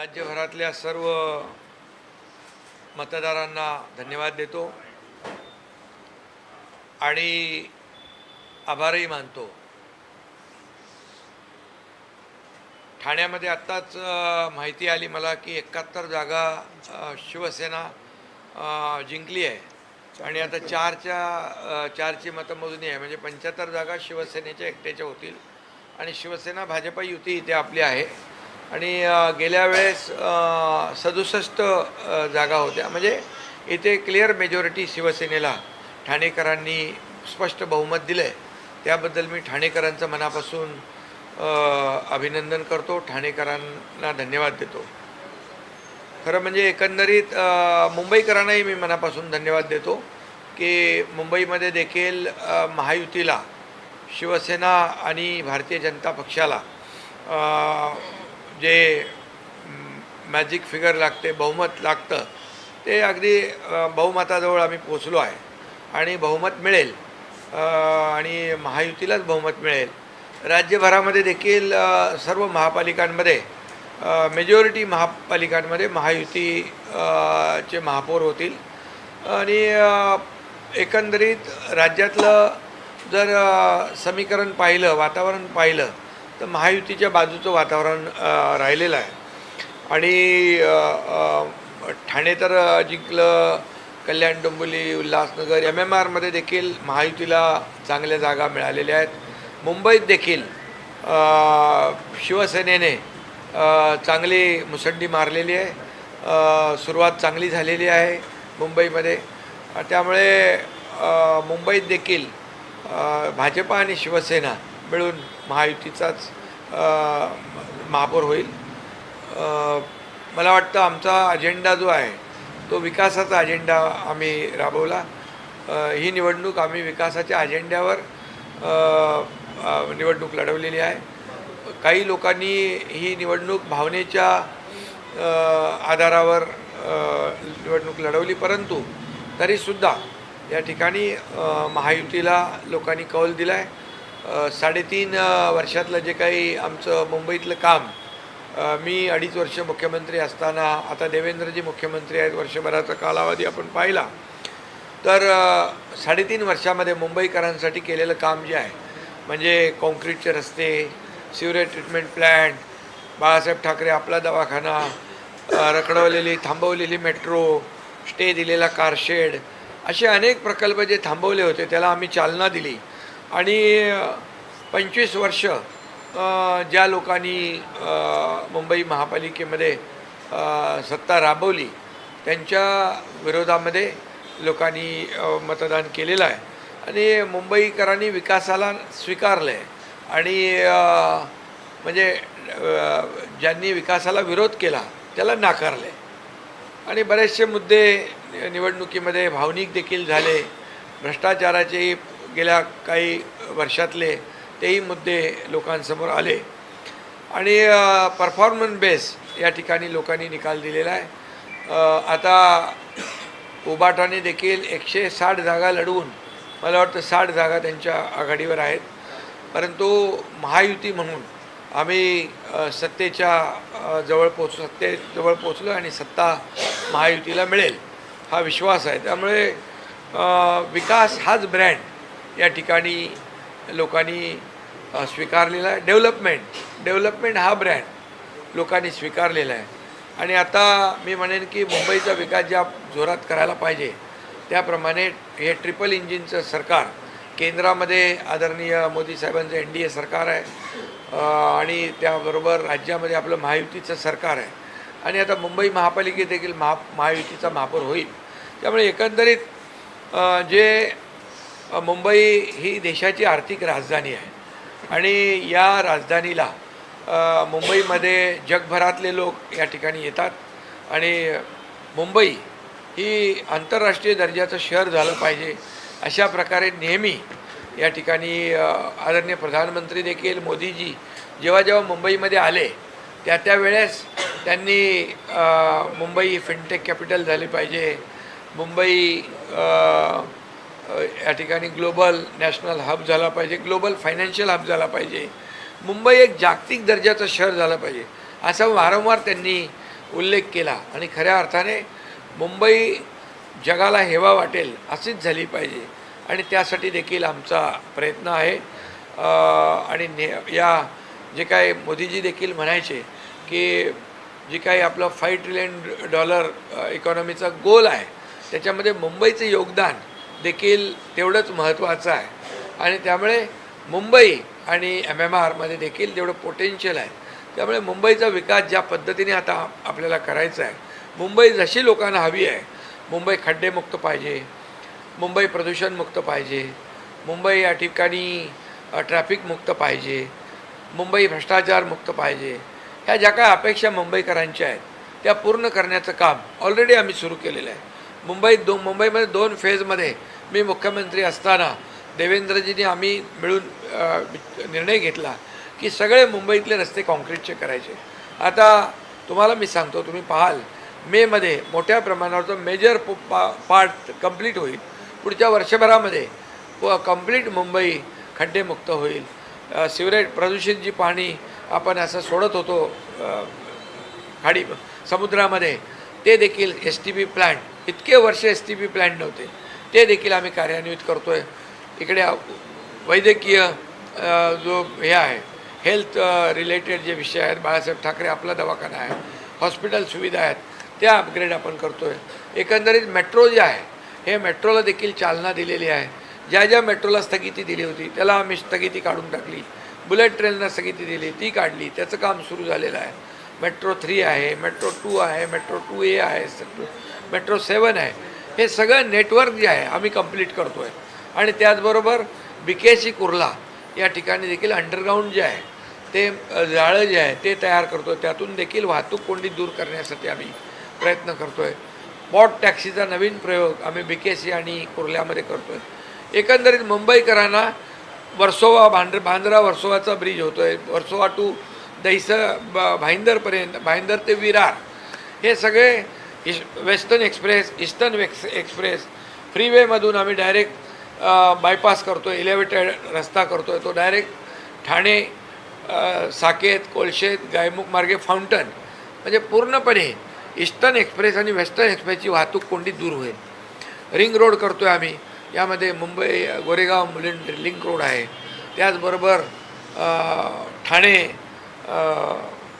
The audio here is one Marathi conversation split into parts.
राज्यभरातल्या सर्व मतदारांना धन्यवाद देतो आणि आभारही मानतो. ठाण्यामध्ये आत्ताच माहिती आली मला की एकाहत्तर जागा शिवसेना जिंकली आहे. आणि आता चारच्या चारची मतमोजणी आहे. म्हणजे पंच्याहत्तर जागा शिवसेनेच्या एकट्याच्या होतील. आणि शिवसेना भाजपा युती इथे आपली आहे. आणि गेल्या वेळेस सदुसष्ट जागा होत्या. म्हणजे इथे क्लिअर मेजॉरिटी शिवसेनेला ठाणेकरांनी स्पष्ट बहुमत दिलं आहे त्याबद्दल मी ठाणेकरांचं मनापासून अभिनंदन करतो. ठाणेकरांना धन्यवाद देतो. खरं म्हणजे एकंदरीत मुंबईकरांनाही मी मनापासून धन्यवाद देतो की मुंबईमध्ये देखील महायुतीला शिवसेना आणि भारतीय जनता पक्षाला जे मॅजिक फिगर लागते बहुमत लागतं ते अगदी बहुमताजवळ आम्ही पोचलो आहे. आणि बहुमत मिळेल. आणि महायुतीलाच बहुमत मिळेल. राज्यभरामध्ये देखील सर्व महापालिकांमध्ये मेजॉरिटी महापालिकांमध्ये महायुती चे महापौर होतील. आणि एकंदरीत राज्यातलं जर समीकरण पाहिलं वातावरण पाहिलं तर महायुतीच्या बाजूचं वातावरण राहिलेलं आहे. आणि ठाणे तर जिंकलं कल्याण डोंबिवली उल्हासनगर एम एम आरमध्ये देखील महायुतीला चांगल्या जागा मिळालेल्या आहेत. मुंबईत देखील शिवसेनेने चांगली मुसंडी मारलेली आहे. सुरुवात चांगली झालेली आहे मुंबईमध्ये. त्यामुळे मुंबईत देखील भाजपा आणि शिवसेना मिळून महायुतीचाच महापौर होईल. मला वाटतं आमचा अजेंडा जो आहे तो विकासाचा अजेंडा आम्ही राबवला. ही निवडणूक आम्ही विकासाच्या अजेंड्यावर निवडणूक लढवलेली आहे. काही लोकांनी ही निवडणूक भावनेच्या आधारावर निवडणूक लढवली परंतु तरीसुद्धा या ठिकाणी महायुतीला लोकांनी कौल दिला आहे साडेतीन वर्षातलं जे काही आमचं मुंबईतलं काम मी अडीच वर्ष मुख्यमंत्री असताना आता देवेंद्रजी मुख्यमंत्री आहेत वर्षभराचा कालावधी आपण पाहिला. तर साडेतीन वर्षामध्ये मुंबईकरांसाठी केलेलं काम जे आहे म्हणजे कॉन्क्रीटचे रस्ते sewerage treatment plant Balasaheb Thackeray आपला दवाखाना रखडवलेली थांबवलेली मेट्रो स्टे दिलेला कारशेड असे अनेक प्रकल्प जे थांबवले होते त्याला आम्ही चालना दिली. आणि पंचवीस वर्ष ज्या लोकांनी मुंबई महापालिकेमध्ये सत्ता राबवली त्यांच्या विरोधामध्ये लोकांनी मतदान केलेलं आहे. आणि मुंबईकरांनी विकासाला स्वीकारलं आहे आणि म्हणजे ज्यांनी विकासाला विरोध केला त्याला नाकारले आणि बरेचसे मुद्दे निवडणुकीमध्ये भावनिक देखील झाले. भ्रष्टाचाराचे गेल्या काही वर्षातले तेही मुद्दे लोकांसमोर आले. आणि परफॉर्मन्स बेस या ठिकाणी लोकांनी निकाल दिलेला आहे. आता उबाटाने देखील एकशे साठ जागा लढवून मला वाटतं साठ जागा त्यांच्या आघाडीवर आहेत. परंतु महायुती म्हणून आम्ही सत्तेच्या जवळ पोच सत्तेजवळ पोचलो आणि सत्ता महायुतीला मिळेल हा विश्वास आहे. त्यामुळे विकास हाच ब्रँड या ठिकाणी लोकांनी स्वीकारलेला आहे डेव्हलपमेंट डेव्हलपमेंट हा ब्रँड लोकांनी स्वीकारलेला आहे. आणि आता मी म्हणेन की मुंबईचा विकास ज्या जोरात करायला पाहिजे त्याप्रमाणे हे ट्रिपल इंजिनचं सरकार केंद्रामध्ये आदरणीय मोदी साहेबांचं एन डी ए सरकार आहे आणि त्याबरोबर राज्यामध्ये आपलं महायुतीचं सरकार आहे. आणि आता मुंबई महापालिकेत देखील महा महायुतीचा महापौर होईल. त्यामुळे एकंदरीत जे मुंबई ही देशाची आर्थिक राजधानी आहे. आणि या राजधानीला मुंबईमध्ये जगभरातले लोक या ठिकाणी येतात. आणि मुंबई ही आंतरराष्ट्रीय दर्जाचं शहर झालं पाहिजे अशा प्रकारे नेहमी या ठिकाणी आदरणीय प्रधानमंत्री देखील मोदीजी जेव्हा जेव्हा मुंबईमध्ये आले त्या त्यावेळेस त्यांनी मुंबई फिनटेक कॅपिटल झाली पाहिजे. मुंबई या ठिकाणी ग्लोबल नॅशनल हब झाला पाहिजे ग्लोबल फायनान्शियल हब झाला पाहिजे. मुंबई एक जागतिक दर्जाचं शहर झालं पाहिजे असा वारंवार त्यांनी उल्लेख केला आणि खऱ्या अर्थाने मुंबई जगाला हेवा वाटेल अशीच झाली पाहिजे. आणि त्यासाठी देखील आमचा प्रयत्न आहे. आणि ने या जे काय मोदीजी देखील म्हणायचे की जे काही आपलं फाईव्ह ट्रिलियन डॉलर इकॉनॉमीचा गोल आहे त्याच्यामध्ये मुंबईचं योगदान देखील तेवढंच महत्त्वाचं आहे. आणि त्यामुळे मुंबई आणि एम एम आरमध्ये देखील तेवढं पोटेन्शियल आहे. त्यामुळे मुंबईचा विकास ज्या पद्धतीने आता आपल्याला करायचा आहे मुंबई जशी लोकांना हवी आहे मुंबई खड्डेमुक्त पाहिजे मुंबई प्रदूषणमुक्त पाहिजे मुंबई या ठिकाणी ट्रॅफिकमुक्त पाहिजे मुंबई भ्रष्टाचारमुक्त पाहिजे ह्या ज्या काय अपेक्षा मुंबईकरांच्या आहेत त्या पूर्ण करण्याचं काम ऑलरेडी आम्ही सुरू केलेलं आहे. मुंबईत दो मुंबईमध्ये दोन फेजमध्ये मी मुख्यमंत्री असताना देवेंद्रजींनी आम्ही मिळून निर्णय घेतला की सगळे मुंबईतले रस्ते कॉन्क्रीटचे करायचे. आता तुम्हाला मी सांगतो तुम्ही पाहाल मेमध्ये मोठ्या प्रमाणावरचं मेजर पा पार्ट कंप्लीट होईल. पुढच्या वर्षभरामध्ये व कंप्लीट मुंबई खड्डेमुक्त होईल. सिवरेट प्रदूषणची प्रदूषित जी पाणी आपण असं सोडत होतो खाडी समुद्रामध्ये. ते देखील एस टी पी प्लॅन्ट इतके वर्ष एस टी पी प्लॅन नव्हते. ते देखील आम्ही कार्यान्वित करतो आहे इकडे वैद्यकीय जो हे आहे हेल्थ रिलेटेड जे विषय आहेत बाळासाहेब ठाकरे आपला दवाखाना आहे हॉस्पिटल सुविधा आहेत त्या अपग्रेड आपण करतो आहे एकंदरीत मेट्रो जे आहे हे मेट्रोला देखील चालना दिलेली आहे. ज्या ज्या मेट्रोला स्थगिती दिली होती त्याला आम्ही स्थगिती काढून टाकली. बुलेट ट्रेनला स्थगिती दिली ती काढली. त्याचं काम सुरू झालेलं आहे. मेट्रो थ्री आहे मेट्रो टू आहे मेट्रो टू ए आहे मेट्रो सेवन आहे. हे सगळं नेटवर्क जे आहे आम्ही कंप्लीट करतो आहे आणि त्याचबरोबर बिकेसी कुर्ला या ठिकाणी देखील अंडरग्राऊंड जे आहे ते जाळं जे आहे ते तयार करतो आहे त्यातून देखील वाहतूक कोंडी दूर करण्यासाठी आम्ही प्रयत्न करतो आहे बॉट टॅक्सीचा नवीन प्रयोग आम्ही बिकेसी आणि कुर्ल्यामध्ये करतो आहे एकंदरीत मुंबईकरांना वर्सोवा भांड बांद्रा वर्सोवाचा ब्रिज होतो आहे वर्सोवा टू दहिसर ब भाईंदरपर्यंत भाईंदर ते विरार हे सगळे इश वेस्टर्न एक्सप्रेस ईस्टर्न वेक्स एक्सप्रेस फ्रीवेमधून आम्ही डायरेक्ट बायपास करतो आहे इलेवेटेड रस्ता करतो आहे तो डायरेक्ट ठाणे साकेत कोलशेत गायमुख मार्गे फाउंटन. म्हणजे पूर्णपणे ईस्टर्न एक्सप्रेस आणि वेस्टर्न एक्सप्रेसची वाहतूक कोंडी दूर होईल. रिंग रोड करतो आहे आम्ही. यामध्ये मुंबई गोरेगाव मुलिंड लिंक रोड आहे. त्याचबरोबर ठाणे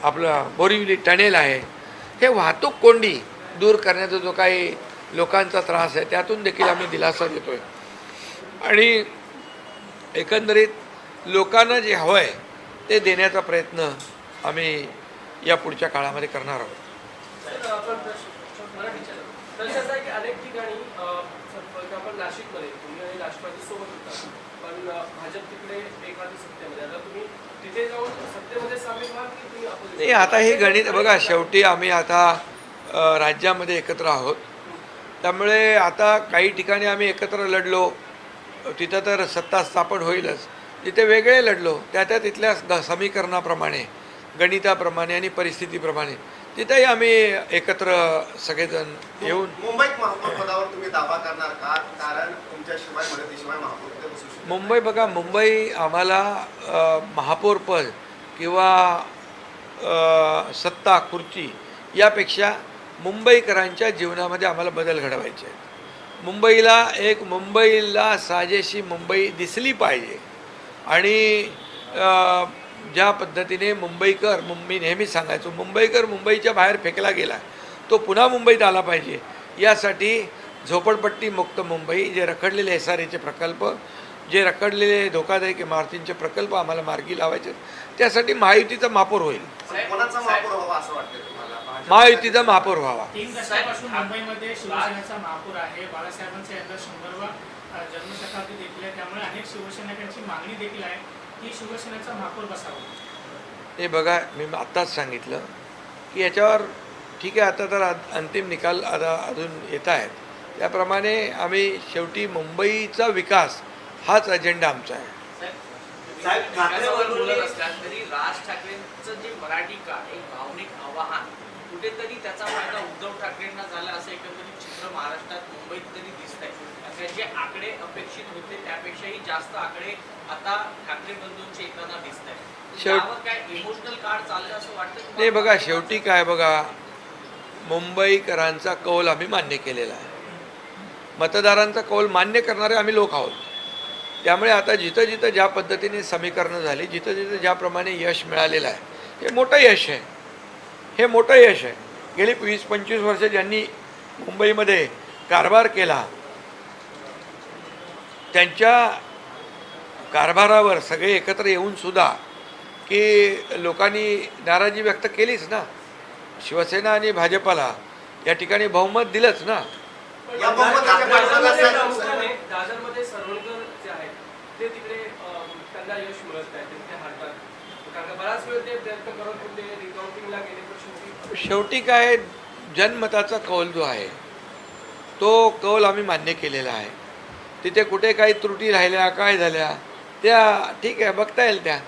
आपलं बोरिवली टनेल आहे. हे वाहतूक कोंडी दूर करण्याचा जो काही लोकांचा त्रास आहे त्यातून देखील आम्ही दिलासा देतो आहे आणि एकंदरीत लोकांना जे हवं आहे ते देण्याचा प्रयत्न आम्ही या पुढच्या काळामध्ये करणार आहोत. अनेक ठिकाणी नाशिकमध्ये तुम्ही आणि राष्ट्रवादी सोबत होता. पण भाजप तिकडे एखादी सत्तेमध्ये. आता तुम्ही तिथे जाऊन सत्तेमध्ये सामील व्हाल की तुम्ही opposition? नाही आता हे गणित बघा शेवटी आम्ही आता राज्यामध्ये एकत्र आहोत. त्यामुळे आता काही ठिकाणी आम्ही एकत्र लढलो. तिथं तर सत्ता स्थापन होईलच. तिथे वेगळे लढलो. त्या त्या तिथल्या ग- समीकरणाप्रमाणे गणिताप्रमाणे आणि परिस्थितीप्रमाणे. तिथेही आम्ही एकत्र सगळेजण येऊन मुंबईत महापौर पदावर तुम्ही दावा करणार का? कारण तुमच्याशिवाय मदतीशिवाय महापौर मुंबई बघा मुंबई आम्हाला महापौरपद किंवा सत्ता खुर्ची यापेक्षा मुंबईकरांच्या जीवनामध्ये आम्हाला बदल घडवायचे आहेत. मुंबईला एक मुंबईला साजेशी मुंबई दिसली पाहिजे. आणि ज्या पद्धतीने मुंबईकर मुंबई नेहमीच सांगायचो मुंबईकर मुंबईच्या बाहेर फेकला गेला तो पुन्हा मुंबईत आला पाहिजे. यासाठी झोपडपट्टी मुक्त मुंबई जे रखडलेले एस आर एचे प्रकल्प जे रखडलेले धोकादायक इमारतींचे प्रकल्प आम्हाला मार्गी लावायचे आहेत, त्यासाठी महायुतीचा महापौर होईल. महायुतीचा महापौर व्हावा. तीन दशकापासून मुंबईमध्ये शिवसेनेचा महापौर आहे. बाळासाहेबांचा यंदा शंभरवा अ, जन्मशताब्दी देखील आहे. त्यामुळे अनेक शिवसैनिकांची मागणी देखील आहे की शिवसेनेचा महापौर बसावा. हे बघा मी आत्ताच सांगितलं की याच्यावर ठीक आहे आता तर अंतिम निकाल आता अजून येत आहेत. त्याप्रमाणे आम्ही शेवटी मुंबईचा विकास हाच अजेंडा आमचा आहे. साहेब, ठाकरे बोलत असतात तरी राज ठाकरेंचं जे मराठी का एक भावनिक आवाहन कुठेतरी त्याचा फायदा उद्धव ठाकरेंना झाला असं एकंदरीत चित्र महाराष्ट्रात मुंबईत तरी दिसत आहे जे आकडे अपेक्षित होते त्यापेक्षाही जास्त आकडे आता ठाकरे बंधूंचे येताना दिसत आहेत तुम्हाला? नाही बघा शेवटी काय बघा मुंबईकरांचा कौल आम्ही मान्य केलेला आहे. मतदारांचा कौल मान्य करणारे आम्ही लोक आहोत. त्यामुळे आता जिथं जिथं ज्या पद्धतीने समीकरणं झाली जिथं जिथं ज्याप्रमाणे यश मिळालेलं आहे हे मोठं यश आहे. हे मोठं यश आहे. गेली वीस पंचवीस वर्ष ज्यांनी मुंबईमध्ये कारभार केला त्यांच्या कारभारावर सगळे एकत्र येऊन सुद्धा की लोकांनी नाराजी व्यक्त केलीच ना. शिवसेना आणि भाजपाला या ठिकाणी बहुमत दिलंच ना. या शेवटी काय जनमताचा कौल जो आहे तो कौल आम्ही मान्य केलेला आहे. तिथे कुठे काही त्रुटी राहिल्या काय झाल्या त्या ठीक आहे बघता येईल त्या.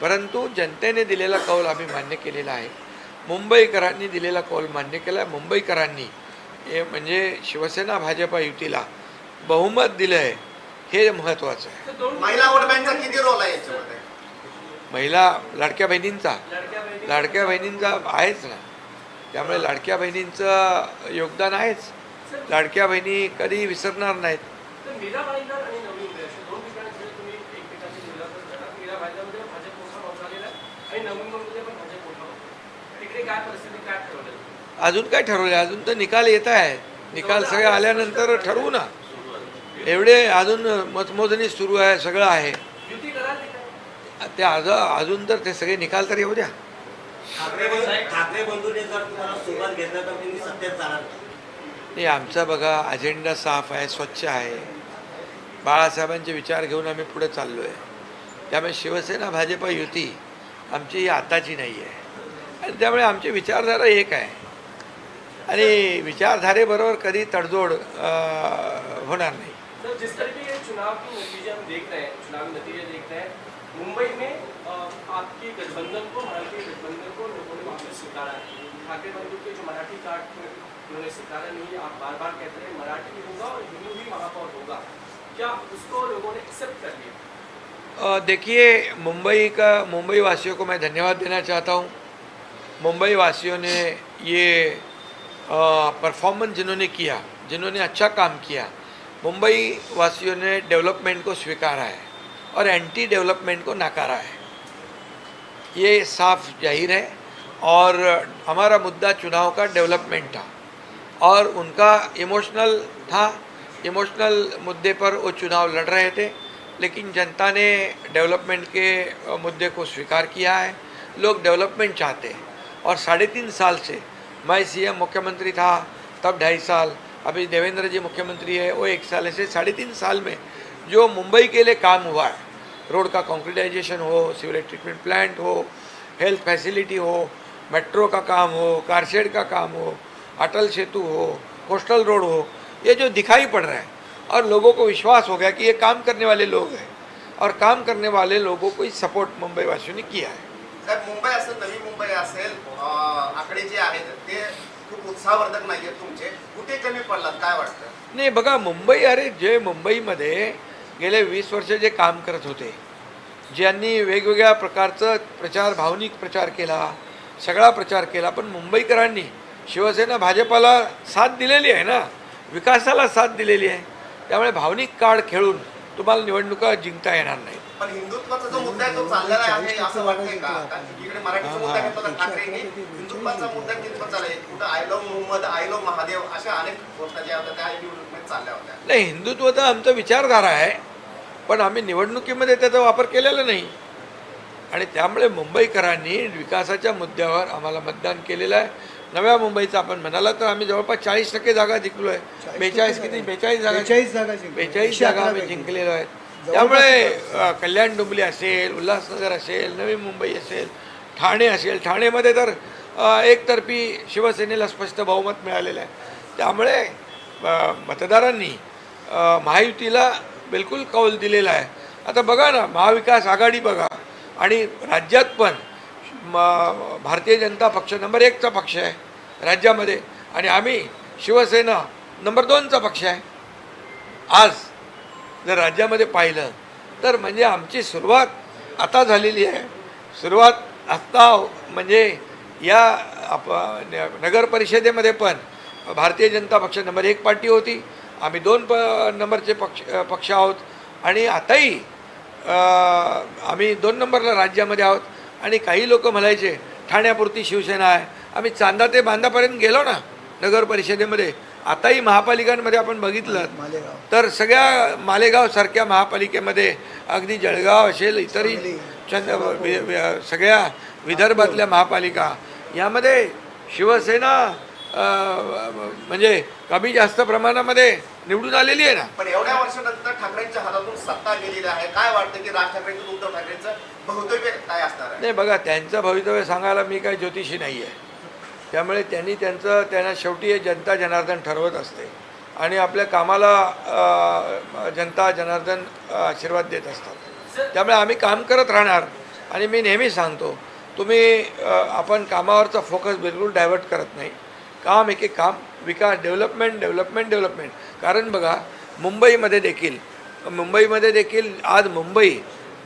परंतु जनतेने दिलेला कौल आम्ही मान्य केलेला आहे. मुंबईकरांनी दिलेला कौल मान्य केला. आहे मुंबईकरांनी हे म्हणजे शिवसेना भाजपा युतीला बहुमत दिलं आहे हे महत्त्वाचं आहे. महिला वोट बँकचा किती रोल आहे महिला लाडक्या बहिणींचा. लाडक्या बहिणी लाडक्या बहिणींचा आहेच ना. त्यामुळे लाडक्या बहिणींचं योगदान आहेच. लाडक्या बहिणी कधी विसरणार नाहीत. अजून काय ठरवले अजून तर निकाल येत आहे निकाल सगळे आल्यानंतर ठरवू ना. एवढे अजून मतमोजणी सुरू आहे सगळं आहे. ते आज अजून तर ते सगळे निकाल तर येऊ द्या. ठाकरे बंधू- ठाकरे बंधूंनी जर तुम्हाला सोबत घेतलं तर तुम्ही सत्तेत जाणार. नाही. आमचा बघा अजेंडा साफ आहे स्वच्छ आहे. बाळासाहेबांचे विचार घेऊन आम्ही पुढे चाललो आहे त्यामुळे शिवसेना भाजप युती आमची ही आताची नाही आहे आणि त्यामुळे आमची विचारधारा एक आहे. आणि विचारधारेबरोबर कधी तडजोड होणार नाही. सर जिस तरीके ये चुनाव की नतीजे हम देख रहे हैं स्वीकारा नहीं आप बार बार कहते हैं मराठी होगा और हिंदू भी महापौर होगा। क्या उसको लोगों ने एक्सेप्ट कर लिया? देखिए, मुंबई का मुंबई वासियों को मैं धन्यवाद देना चाहता हूँ। मुंबई वासियों ने ये परफॉर्मेंस जिन्होंने किया, जिन्होंने अच्छा काम किया मुंबई वासियों ने डेवलपमेंट को स्वीकारा है और एंटी डेवलपमेंट को नकारा है। ये साफ़ ज़ाहिर है और हमारा मुद्दा चुनाव का डेवलपमेंट था। और उनका इमोशनल था। इमोशनल मुद्दे पर वो चुनाव लड़ रहे थे, लेकिन जनता ने डेवलपमेंट के मुद्दे को स्वीकार किया है। लोग डेवलपमेंट चाहते हैं। और साढ़े तीन साल से मैं सीएम मुख्यमंत्री था, तब ढाई साल, अभी देवेंद्र जी मुख्यमंत्री है, वो एक साल से साढ़े तीन साल में जो मुंबई के लिए काम हुआ है, रोड का कॉन्क्रीटाइजेशन हो सीवरेज ट्रीटमेंट प्लांट हो हेल्थ फैसिलिटी हो मेट्रो का काम हो कारशेड का काम हो अटल सेतु हो कोस्टल रोड हो ये जो दिखाई पड़ रहा है और लोगों को विश्वास हो गया कि ये काम करने वाले लोग हैं और काम करने वाले लोगों को ही सपोर्ट मुंबई वासियों ने किया है। साहेब मुंबई असेल नवी मुंबई असेल आकडे जे आहेत ते खूप उत्साहवर्धक नाही आहेत तुमचे. कुठे कमी पडलात? काय वाटतं? नाही बघा मुंबई अरे जे मुंबईमध्ये गेले वीस वर्ष जे काम करत होते ज्यांनी वेगवेगळ्या प्रकारचं प्रचार भावनिक प्रचार केला सगळा प्रचार केला पण मुंबईकरांनी शिवसेना भाजपाला साथ दिलेली आहे ना? विकासाला साथ दिलेली आहे. त्यामुळे भावनिक कार्ड खेळून तुम्हाला निवडणुका जिंकता येणार नाही. पण हिंदुत्वाचा जो मुद्दा आहे तो चाललेला आहे असं वाटतंय का? कारण की इकडे मराठीचा मुद्दा घेतला तर ठाकरेंनी हिंदुत्वाचा मुद्दा कितपत चाललाय. कुठं I love Mohammad I love Mahadev अशा अनेक गोष्टी ज्या होत्या त्या निवडणुकीमध्ये चालल्या होत्या. नाही हिंदुत्व तर आमचं विचारधारा आहे. पण आम्ही निवडणुकीमध्ये त्याचा वापर केलेला नाही. आणि त्यामुळे मुंबईकरांनी विकासाच्या मुद्द्यावर आम्हाला मतदान केलेलं आहे. नव्या मुंबईचा आपण म्हणाला तर आम्ही जवळपास चाळीस टक्के जागा जिंकलो आहे बेचाळीस किती? बेचाळीस जागा बेचाळीस जागा. बेचाळीस जागा आम्ही. जिंकलेलो. आहेत. जवळपास त्यामुळे कल्याण डोंबिवली असेल उल्हासनगर असेल नवी मुंबई असेल ठाणे असेल. ठाणेमध्ये तर एकतर्फी शिवसेनेला स्पष्ट बहुमत मिळालेलं आहे. त्यामुळे मतदारांनी महायुतीला बिलकुल कौल दिलेला आहे. आता बघा ना महाविकास आघाडी बघा आणि राज्यात पण भारतीय जनता पक्ष नंबर एकचा पक्ष आहे राज्यामध्ये. आणि आम्ही शिवसेना नंबर दोनचा पक्ष आहे. आज जर राज्यामध्ये पाहिलं तर म्हणजे आमची सुरुवात आता झालेली आहे. सुरुवात आत्ता म्हणजे या आप नगर परिषदेमध्ये पण भारतीय जनता पक्ष नंबर एक पार्टी होती. आम्ही दोन प नंबरचे पक्ष पक्ष आहोत. आणि आताही आम्ही दोन नंबरला राज्यामध्ये आहोत. आणि काही लोक म्हणायचे ठाण्यापुरती शिवसेना आहे. आम्ही चांदा ते बांधापर्यंत गेलो ना नगर परिषदेमध्ये. आताही महापालिकांमध्ये आपण बघितलं. तर सगळ्या मालेगावसारख्या महापालिकेमध्ये अगदी जळगाव असेल इतरही सगळ्या विदर्भातल्या महापालिका. यामध्ये शिवसेना म्हणजे कमी जास्त प्रमाणामध्ये निवडून आलेली आहे ना. पण एवढ्या वर्षानंतर ठाकरेंच्या हातातून सत्ता गेलेली आहे. काय वाटतं की राज ठाकरेंचं उद्धव ठाकरेंचं भवितव्य काय असणार नाही बघा त्यांचं भवितव्य सांगायला मी काही ज्योतिषी नाही आहे त्यामुळे त्यांनी त्यांचं त्यांना शेवटी हे जनता जनार्दन ठरवत असते. आणि आपल्या कामाला जनता जनार्दन आशीर्वाद देत असतात. त्यामुळे आम्ही काम करत राहणार. आणि मी नेहमी सांगतो तुम्ही आपण कामावरचा फोकस बिलकुल डायव्हर्ट करत नाही. काम एके काम विकास डेव्हलपमेंट डेव्हलपमेंट डेव्हलपमेंट कारण बघा मुंबईमध्ये देखील मुंबईमध्ये देखील आज मुंबई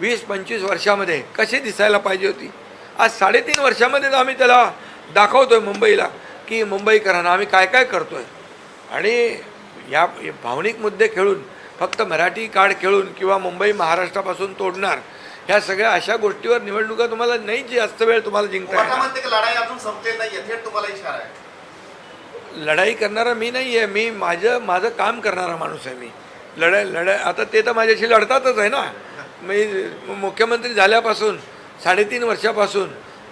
वीस पंचवीस वर्षामध्ये कशी दिसायला पाहिजे होती? आज साडेतीन वर्षामध्येच आम्ही त्याला दाखवतो आहे मुंबईला की मुंबईकरांना आम्ही काय काय करतो आहे आणि या भावनिक मुद्दे खेळून फक्त मराठी कार्ड खेळून किंवा मुंबई महाराष्ट्रापासून तोडणार ह्या सगळ्या अशा गोष्टीवर निवडणुका तुम्हाला नाही जास्त वेळ तुम्हाला जिंकता उभाटा येणार लढाई करणारा मी नाही आहे मी माझं माझं काम करणारा माणूस आहे मी. लढाई लढाई आता ते तर माझ्याशी लढतातच आहे ना. मी मुख्यमंत्री झाल्यापासून साडेतीन वर्षापासून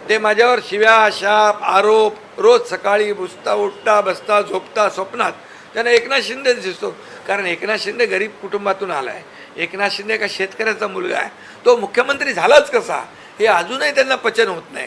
ते माझ्यावर शिव्या शाप आरोप रोज सकाळी बुसता उठता बसता झोपता स्वप्नात. त्यांना एकनाथ शिंदेच दिसतो. कारण एकनाथ शिंदे गरीब कुटुंबातून आला आहे एकनाथ शिंदे का शेतकऱ्याचा मुलगा आहे? तो मुख्यमंत्री झालाच कसा? हे अजूनही त्यांना पचन होत नाही.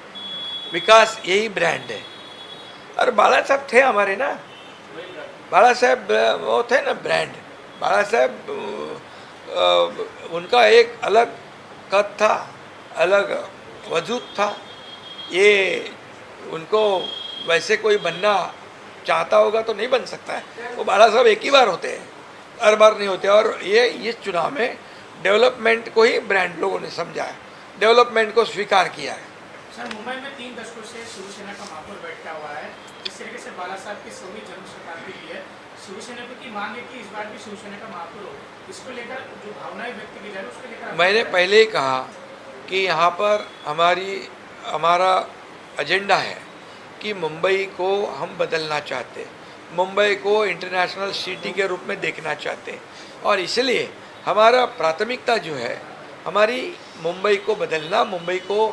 विकास, यही ब्रांड है। और बाला साहब थे हमारे ना। बाला साहब, वो थे ना ब्रांड बाला साहब उनका एक अलग कद था, अलग वजूद था। ये उनको वैसे कोई बनना चाहता होगा तो नहीं बन सकता है। वो बाला साहब एक ही बार होते हैं, हर बार नहीं होते। और ये, इस चुनाव में डेवलपमेंट को ही ब्रांड लोगों ने समझा है। डेवलपमेंट को स्वीकार किया है। सर मुंबई में तीन दशकों से शिवसेना का महापौर बैठा हुआ है। इस तरीके से बाला साहब की सौवीं जन्म शताब्दी की है। शिवसेना की मांग है कि इस बार भी शिवसेना का महापौर हो। इसको लेकर जो भावनाएँ व्यक्त की जा रही है उसको लेकर मैंने पहले ही कहा कि यहाँ पर हमारी हमारा एजेंडा है कि मुंबई को हम बदलना चाहते मुंबई को इंटरनेशनल सिटी के रूप में देखना चाहते और इसलिए हमारा प्राथमिकता जो है हमारी मुंबई को बदलना मुंबई को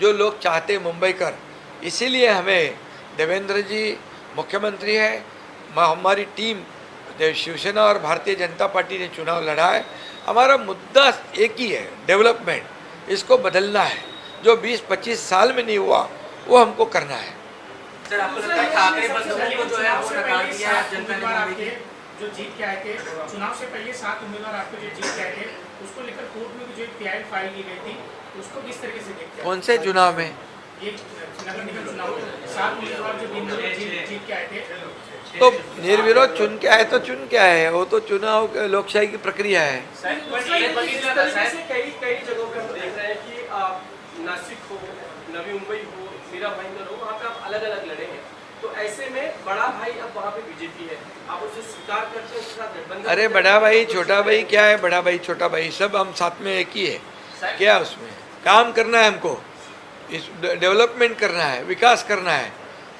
जो लोग चाहते मुंबई कर। इसीलिए हमें देवेंद्र जी मुख्यमंत्री है। हमारी टीम शिवसेना और भारतीय जनता पार्टी ने चुनाव लड़ा है। हमारा मुद्दा एक ही है डेवलपमेंट। इसको बदलना है। जो 20-25 साल में नहीं हुआ वो हमको करना है। सर आपको लगता है ठाकरे बंधुओं को जो है वो नकार दिया है जनता ने जो जीत के आए थे चुनाव से पहले सात उम्मीदवार आपके जो जीत के आए थे उसको लेकर कोर्ट में जो एक पीआई फ़ाइल की गई थी उसको किस तरीके से देखते हैं कौन से चुनाव में? तो निर्विरोध चुन के आए तो चुन के आए हैं। वो तो चुनाव लोकशाही की प्रक्रिया है। दूसरा ये कि इस तरीके से कई कई जगहों पे हम देख रहे हैं कि नासिक हो नवी मुंबई हो मीरा भाईंदर हो वहाँ पे आप अलग अलग लड़े हैं तो ऐसे में बड़ा भाई अब वहाँ पे बीजेपी है। आप उसे स्वीकार करते हैं साथ गठबंधन अरे बड़ा भाई छोटा भाई क्या है? बड़ा भाई छोटा भाई सब हम साथ में एक ही है। क्या उसमें? काम करना है हमको इस डेवलपमेंट करना है विकास करना है।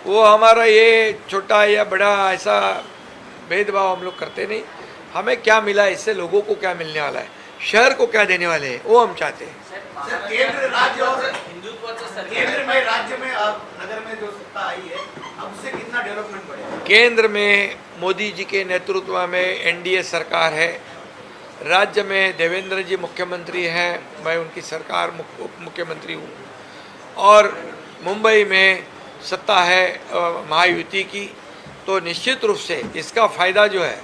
वो हमारा ये छोटा या बड़ा ऐसा भेदभाव हम लोग करते नहीं। हमें क्या मिला इससे लोगों को क्या मिलने वाला है शहर को क्या देने वाले हैं वो हम चाहते हैं। केंद्र, राज्य और- केंद्र में राज्य में अब नगर में जो सत्ता आई है अब उससे कितना डेवलपमेंट बढ़ेगा? केंद्र में मोदी जी के नेतृत्व में एनडीए सरकार है राज्य में देवेंद्र जी मुख्यमंत्री हैं, मैं उनकी सरकार उप मुख्यमंत्री हूँ। और मुंबई में सत्ता है महायुति की तो निश्चित रूप से इसका फ़ायदा जो है,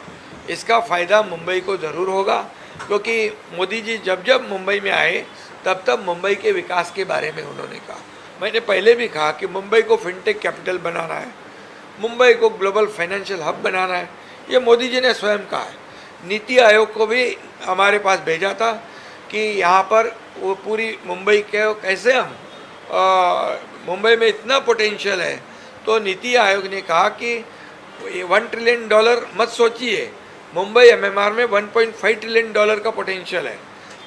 इसका फ़ायदा मुंबई को ज़रूर होगा, क्योंकि मोदी जी जब जब मुंबई में आए, तब तब मुंबई के विकास के बारे में उन्होंने कहा। मैंने पहले भी कहा कि मुंबई को फिनटेक कैपिटल बनाना है, मुंबई को ग्लोबल फाइनेंशियल हब बनाना है, ये मोदी जी ने स्वयं कहा है। नीति आयोग को भी हमारे पास भेजा था कि यहाँ पर वो पूरी मुंबई के कैसे हम मुंबई में इतना पोटेंशियल है। तो नीति आयोग ने कहा कि वन ट्रिलियन डॉलर मत सोचिए, मुंबई एमएमआर में 1.5 ट्रिलियन डॉलर का पोटेंशियल है।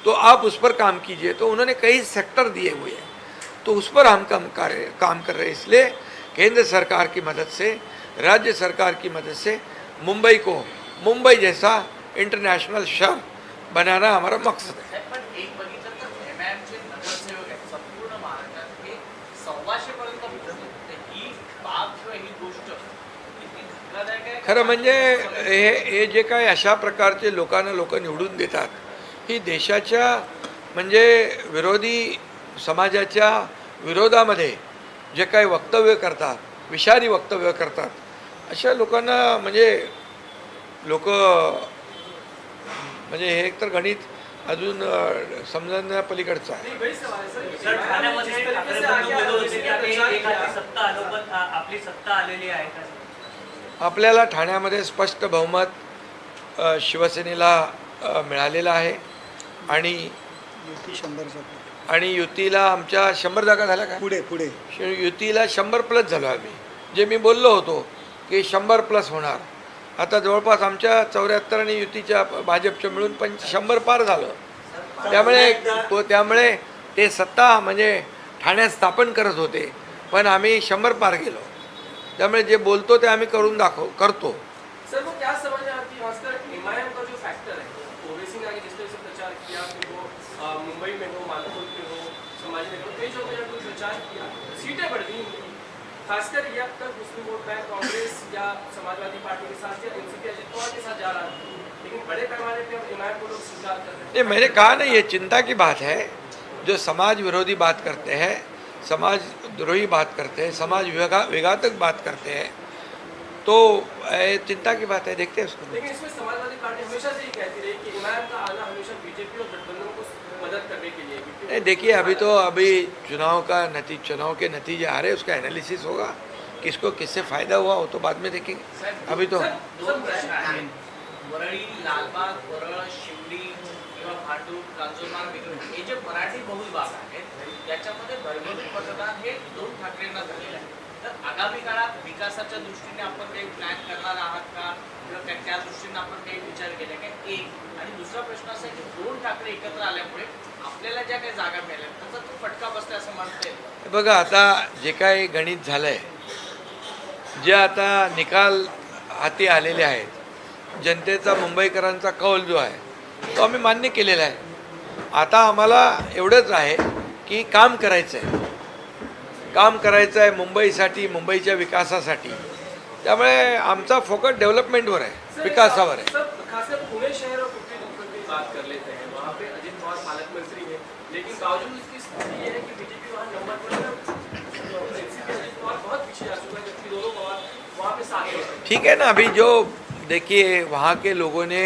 तो आप उस पर काम कीजिए। तो उन्होंने कई सेक्टर दिए हुए हैं। तो उस पर हम काम कर काम कर रहे हैं। इसलिए केंद्र सरकार की मदद से, राज्य सरकार की मदद से मुंबई को, मुंबई जैसा इंटरनेशनल शहर बनाना हमारा मकसद है खरं म्हणजे हे हे जे काय अशा प्रकारचे लोकांना लोक निवडून देतात ही देशाच्या म्हणजे विरोधी समाजाच्या विरोधामध्ये जे काही वक्तव्य करतात विषारी वक्तव्य करतात अशा लोकांना म्हणजे लोक म्हणजे हे एक तर गणित अजून अ, समजण्या पलीकडचं आहे है आपल्याला ठाण्यामध्ये स्पष्ट बहुमत शिवसेनेला मिळालेलं आहे. आणि युती. आणि युतीला आमच्या शंभर जागा झाल्या का? पुढे पुढे. युतीला शंभर प्लस झालो आम्ही. जे मी बोललो होतो की शंभर प्लस होणार. आता जवळपास आमच्या चौऱ्याहत्तर आणि युतीच्या भाजपच्या मिळून पंच शंभर पार झालं. त्यामुळे तो त्यामुळे ते सत्ता म्हणजे ठाण्यात स्थापन करत होते पण आम्ही शंभर पार गेलो. त्यामुळे जे बोलतो ते आम्ही करून दाखव करतो. खासकर एमआईएम का जो फैक्टर ओवैसी ने आगे जिस तरह से प्रचार किया फिर वो मुंबई में मालपुर में समाजनगर में कई जगह जब कोई प्रचार किया सीटें बढ़ गई उनकी खासकर ये अब तक मुस्लिम वोट बैंक कांग्रेस या समाजवादी पार्टी के साथ या एनसीपी अजित पवार के साथ जा रहा था लेकिन बड़े पैमाने पे अब को लोग स्वीकार कर रहे हैं। नहीं मैंने कहा ना ये चिंता की बात है। जो समाज विरोधी बात करते हैं समाज द्रोही बात करते हैं समाज विघातक बात करते हैं तो ये चिंता की बात है देखते हैं उसको। लेकिन इसमें समाजवादी पार्टी हमेशा से ही कहती रही कि का आना हमेशा बीजेपी और गठबंधन को मदद करने के लिए। नहीं देखिए अभी तो अभी चुनाव का नती चुनाव के नतीजे आ रहे हैं उसका एनालिसिस होगा। किसको किससे फ़ायदा हुआ वो तो बाद में देखेंगे। अभी तो वरळी लालबाग वरळ शिवडी किंवा कांजूरमार्ग हे जे मराठी बहुल भाग आहेत याच्यामध्ये भरभरून मतदान हे दोन ठाकरेंना झालेलं आहे तर आगामी काळात विकासाच्या दृष्टीने आपण काही प्लॅन करणार आहात का? किंवा त्या- त्या दृष्टीने आपण काही विचार केले का? एक. आणि दुसरा प्रश्न असा आहे की दोन ठाकरे एकत्र आल्यामुळे आपल्याला ज्या काही जागा मिळाल्या त्याचा तो फटका बसला असं म्हणता येईल. हे बघा आता जे काही गणित झालं आहे जे आता निकाल हाती आलेले आहेत जनतेचा मुंबईकरांचा कौल जो आहे तो आम्ही मान्य केलेला आहे. आता आम्हाला एवढंच आहे की काम करायचं आहे काम करायचं आहे मुंबईसाठी मुंबईच्या विकासासाठी. त्यामुळे आमचा फोकस डेव्हलपमेंटवर आहे विकासावर आहे. ठीक है ना अभी जो देखिए वहाँ के लोगों ने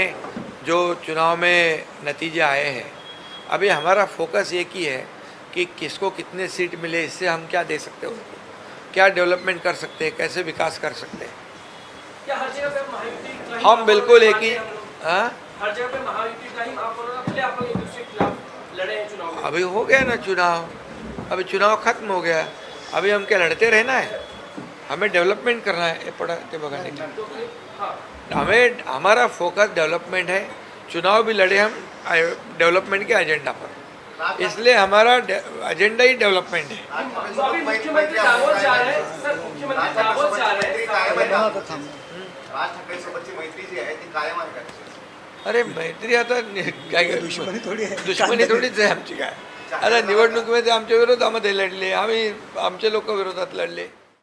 जो चुनाव में नतीजे आए हैं अभी हमारा फोकस एक ही है कि किसको कितने सीट मिले इससे हम क्या दे सकते हैं उनको? क्या डेवलपमेंट कर सकते हैं कैसे विकास कर सकते हैं? हम बिल्कुल एक ही हाँ अभी हो गया ना चुनाव। अभी चुनाव खत्म हो गया। अभी हम क्या लड़ते रहना है? हमें डेवलपमेंट करना है ये पढ़ा ते फिर हाँ हमें हमारा फोकस डेवलपमेंट है। चुनाव भी लड़े हम डेवलपमेंट के एजेंडा पर। इसलिए हमारा एजेंडा ही डेवलपमेंट है। का का अरे मैत्री आता काय थोडी दुश्मनी थोडीच आहे आमची काय. आता निवडणुकीमध्ये आमच्या विरोधामध्ये लढले. आम्ही आमचे लोक विरोधात लढले.